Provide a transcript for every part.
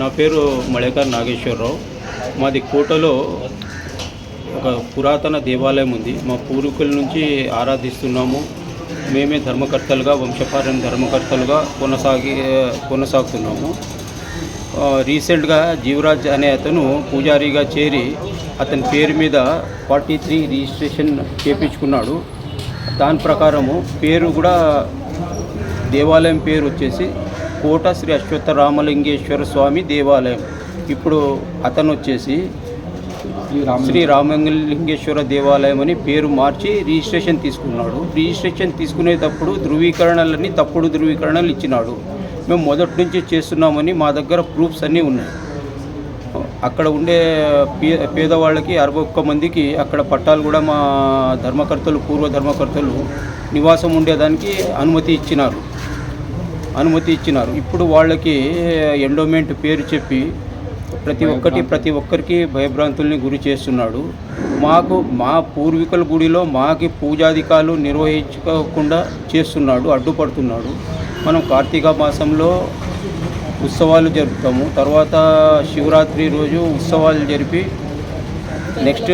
నా పేరు మళేకర్ నాగేశ్వరరావు. మాది కోటలో ఒక పురాతన దేవాలయం ఉంది. మా పూర్వీకుల నుంచి ఆరాధిస్తున్నాము. మేమే ధర్మకర్తలుగా వంశపార్యం ధర్మకర్తలుగా కొనసాగి కొనసాగుతున్నాము. రీసెంట్గా జీవరాజ్ అనే అతను పూజారిగా చేరి అతని పేరు మీద ఫార్టీ త్రీ రిజిస్ట్రేషన్ చేపించుకున్నాడు. దాని ప్రకారము పేరు కూడా దేవాలయం పేరు వచ్చేసి కోట శ్రీ అశ్వత్థ రామలింగేశ్వర స్వామి దేవాలయం. ఇప్పుడు అతను వచ్చేసి శ్రీ రామలింగేశ్వర దేవాలయం అని పేరు మార్చి రిజిస్ట్రేషన్ తీసుకున్నాడు. రిజిస్ట్రేషన్ తీసుకునేటప్పుడు ధృవీకరణలన్నీ తప్పుడు ధృవీకరణలు ఇచ్చినాడు. మేము మొదటి నుంచి చేస్తున్నామని మా దగ్గర ప్రూఫ్స్ అన్నీ ఉన్నాయి. అక్కడ ఉండే పే పేదవాళ్ళకి అరవై ఒక్క మందికి అక్కడ పట్టాలు కూడా మా ధర్మకర్తలు పూర్వ ధర్మకర్తలు నివాసం ఉండేదానికి అనుమతి ఇచ్చినారు. అనుమతి ఇచ్చినారు. ఇప్పుడు వాళ్ళకి ఎండోమెంట్ పేరు చెప్పి ప్రతి ఒక్కటి ప్రతి ఒక్కరికి భయభ్రాంతుల్ని గురి చేస్తున్నాడు. మాకు మా పూర్వీకుల గుడిలో మాకి పూజాధికారులు నిర్వహించుకోకుండా చేస్తున్నాడు అడ్డుపడుతున్నాడు. మనం కార్తీక మాసంలో ఉత్సవాలు జరుపుతాము. తర్వాత శివరాత్రి రోజు ఉత్సవాలు జరిపి నెక్స్ట్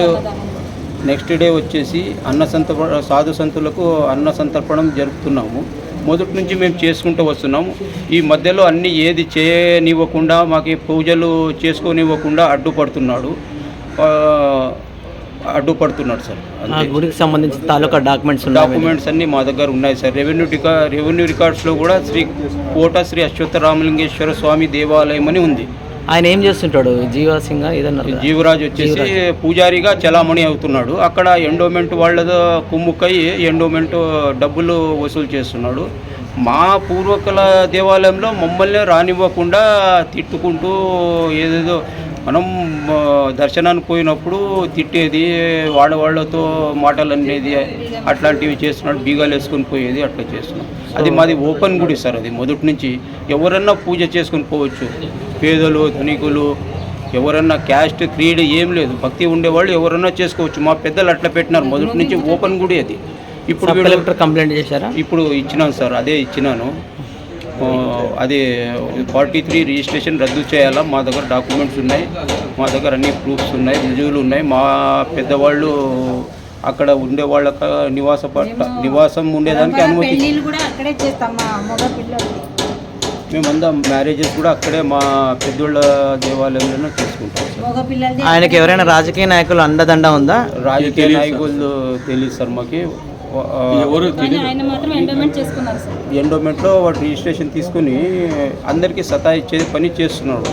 నెక్స్ట్ డే వచ్చేసి అన్న సంత సాధు సంతులకు అన్న సంతర్పణం జరుపుతున్నాము. మొదటి నుంచి మేము చేసుకుంటూ వస్తున్నాము. ఈ మధ్యలో అన్ని ఏది చేయనివ్వకుండా మాకు పూజలు చేసుకోనివ్వకుండా అడ్డుపడుతున్నాడు. అడ్డుపడుతున్నాడు సార్ గుడికి సంబంధించి తాలూకా డాక్యుమెంట్స్ డాక్యుమెంట్స్ అన్నీ మా దగ్గర ఉన్నాయి సార్. రెవెన్యూ రికా రెవెన్యూ రికార్డ్స్లో కూడా శ్రీ కోట శ్రీ అశ్వత్థ రామలింగేశ్వర స్వామి దేవాలయం అని ఉంది. ఆయన ఏం చేస్తుంటాడు? జీవా సింగ్ ఏదన్నా జీవరాజ్ వచ్చేసి పూజారిగా చలామణి అవుతున్నాడు. అక్కడ ఎండోమెంట్ వాళ్ళ కుమ్ముకై ఎండోమెంట్ డబ్బులు వసూలు చేస్తున్నాడు. మా పూర్వకుల దేవాలయంలో మమ్మల్ని రానివ్వకుండా తిట్టుకుంటూ ఏదేదో మనం దర్శనానికి పోయినప్పుడు తిట్టేది వాడవాళ్ళతో మాటలు అనేది అట్లాంటివి చేస్తున్నాడు బీగాలు వేసుకొని పోయేది అట్లా చేస్తున్నాం. అది మాది ఓపెన్ గుడి సార్ అది. మొదటి నుంచి ఎవరన్నా పూజ చేసుకొని పోవచ్చు. పేదలు ధనికులు ఎవరన్నా క్యాస్ట్ క్రీడ్ ఏం లేదు. భక్తి ఉండేవాళ్ళు ఎవరన్నా చేసుకోవచ్చు. మా పెద్దలు అట్లా పెట్టినారు. మొదటి నుంచి ఓపెన్ గుడి అది. ఇప్పుడు కంప్లైంట్ చేశారా? ఇప్పుడు ఇచ్చినాను సార్. అదే ఇచ్చినాను. అది ఫార్టీ త్రీ రిజిస్ట్రేషన్ రద్దు చేయాలా? మా దగ్గర డాక్యుమెంట్స్ ఉన్నాయి. మా దగ్గర అన్ని ప్రూఫ్స్ ఉన్నాయి. రుజువులు ఉన్నాయి. మా పెద్దవాళ్ళు అక్కడ ఉండే వాళ్ళ నివాస పట్ల నివాసం ఉండేదానికి అనుమతి. పెళ్ళిళ్ళు కూడా అక్కడే చేస్తాం మా మగ పిల్లలకి మేమందరం మ్యారేజెస్ కూడా అక్కడే మా పెద్దోళ్ళ దేవాలయంలోనే చేసుకుంటాం సార్. మగ పిల్లలది ఆయనకి ఎవరైనా రాజకీయ నాయకులు అండదండ ఉందా? రాజకీయ నాయకులు తెలియదు సార్ మాకి. ఎవరు కానీ ఆయన మాత్రం ఎండోమెంట్ చేసుకున్నారు సార్. ఎండోమెంట్లో వాడు రిజిస్ట్రేషన్ తీసుకుని అందరికీ సతాయిచ్చే పని చేస్తున్నాడు.